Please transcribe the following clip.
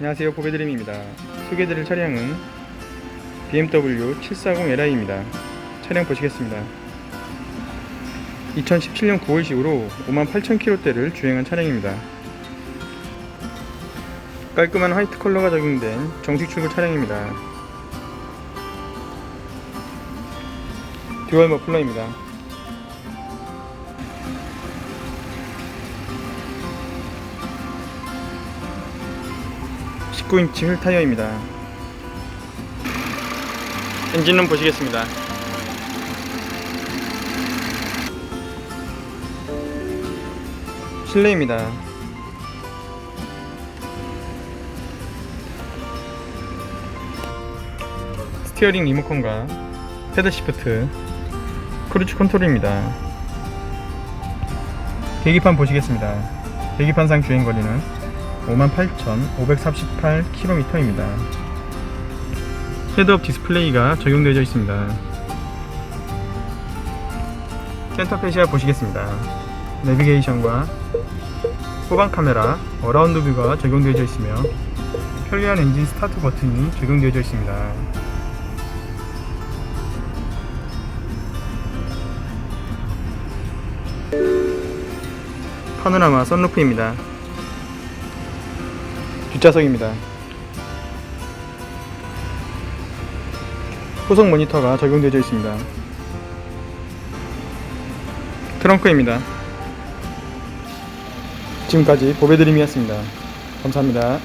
안녕하세요 보배드림입니다. 소개해드릴 차량은 BMW 740li입니다. 차량 보시겠습니다. 2017년 9월식으로 58,000km대를 주행한 차량입니다. 깔끔한 화이트 컬러가 적용된 정식 출고 차량입니다. 듀얼 머플러입니다 19인치 휠 타이어입니다. 엔진룸 보시겠습니다. 실내입니다. 스티어링 리모컨과 패드 시프트, 크루즈 컨트롤입니다. 계기판 보시겠습니다. 계기판상 주행거리는 58,538km입니다. 헤드업 디스플레이가 적용되어 있습니다. 센터 페시아 보시겠습니다. 내비게이션과 후방 카메라, 어라운드 뷰가 적용되어 있으며 편리한 엔진 스타트 버튼이 적용되어 있습니다. 파노라마 썬루프입니다. 뒷좌석입니다. 후속 모니터가 적용되어 있습니다. 트렁크입니다. 지금까지 보배드림이었습니다. 감사합니다.